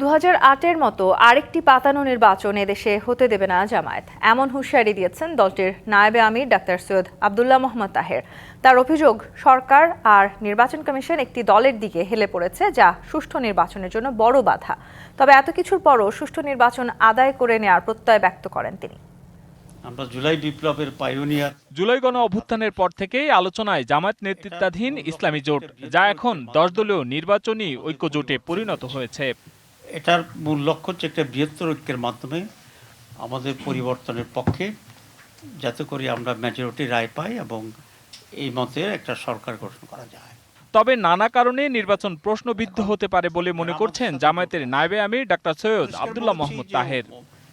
দু আটের মতো আরেকটি পাতানো নির্বাচন এদেশে হতে দেবে না জামায়াত। এমন হুঁশিয়ারি দিয়েছেন দলটির নায়েবে আমির ডাক্তার সৈয়দ আবদুল্লাহ মোহাম্মদ তাহের। তার অভিযোগ সরকার আর নির্বাচন কমিশন একটি দলের দিকে হেলে পড়েছে যা সুষ্ঠু নির্বাচনের জন্য বড় বাধা। তবে এত কিছুর পরও সুষ্ঠু নির্বাচন আদায় করে নেওয়ার প্রত্যয় ব্যক্ত করেন তিনি। আমরা জুলাই বিপ্লবের পাইওনিয়ার জুলাই গণ অভ্যুত্থানের পর থেকেই আলোচনায় জামায়াত নেতৃত্বাধীন ইসলামী জোট যা এখন দশ দলীয় নির্বাচনী ঐক্য জোটে পরিণত হয়েছে। এটার মূল লক্ষ্য হচ্ছে একটা বৃহত্তর ঐক্যের মাধ্যমে আমাদের পরিবর্তনের পক্ষে যাতে করে আমরা মেজরিটি রায় পাই এবং এই মতে একটা সরকার গঠন করা যায়। তবে নানা কারণে নির্বাচন প্রশ্নবিদ্ধ হতে পারে বলে মনে করছেন জামায়াতের নায়বে আমির ডাক্তার সৈয়দ আবদুল্লাহ মোহাম্মদ তাহের।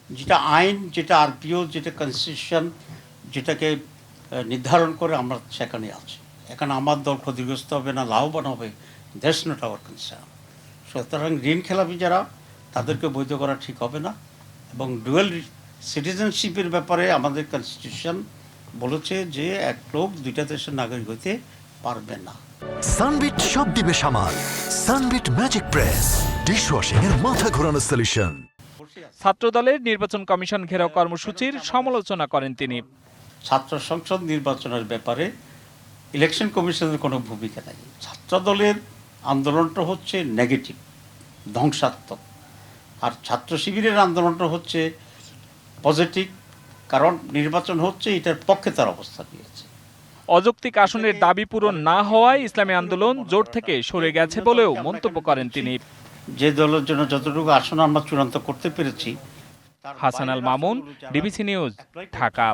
যেটা আইন যেটা আরপিও যেটা কনস্টিটিউশন যেটাকে নির্ধারণ করে আমরা সেখানে আছি। এখানে আমার দল ক্ষতিগ্রস্ত হবে না লাভবান হবে দ্যাটস নট আওয়ার কনসার্ন সুতরাং ঋণ খেলাপি যারা তাদেরকে বৈধ করা ঠিক হবে না এবং ডুয়েল সিটিজেনশিপের ব্যাপারে আমাদের কনস্টিটিউশন বলেছে যে এক লোক দুইটা দেশের নাগরিক হইতে পারবে না। সানবিট সব দিবে সামাল। সানবিট ম্যাজিক প্রেস ডিশওয়াশিং এর মাথা ঘোরানো সলিউশন ছাত্রদলের নির্বাচন কমিশন ঘেরাও কর্মসূচির সমালোচনা করেন তিনি। ছাত্র সংসদ নির্বাচনের ব্যাপারে ইলেকশন কমিশনের কোনো ভূমিকা নেই। ছাত্র দলের আন্দোলনটা হচ্ছে নেগেটিভ ধ্বংসাত্মক। আর ছাত্র শিবিরের আন্দোলনটা হচ্ছে পজিটিভ কারণ নির্বাচন হচ্ছে এটার পক্ষে তার অবস্থান নিয়েছে অযৌক্তিক আসনের দাবি পূরণ না হওয়ায় ইসলামী আন্দোলন জোট থেকে সরে গেছে বলেও মন্তব্য করেন তিনি। যে দলের জন্য যতটুকু আসন আমরা চূড়ান্ত করতে পেরেছি হাসান আল মামুন ডিবিসি নিউজ ঢাকা।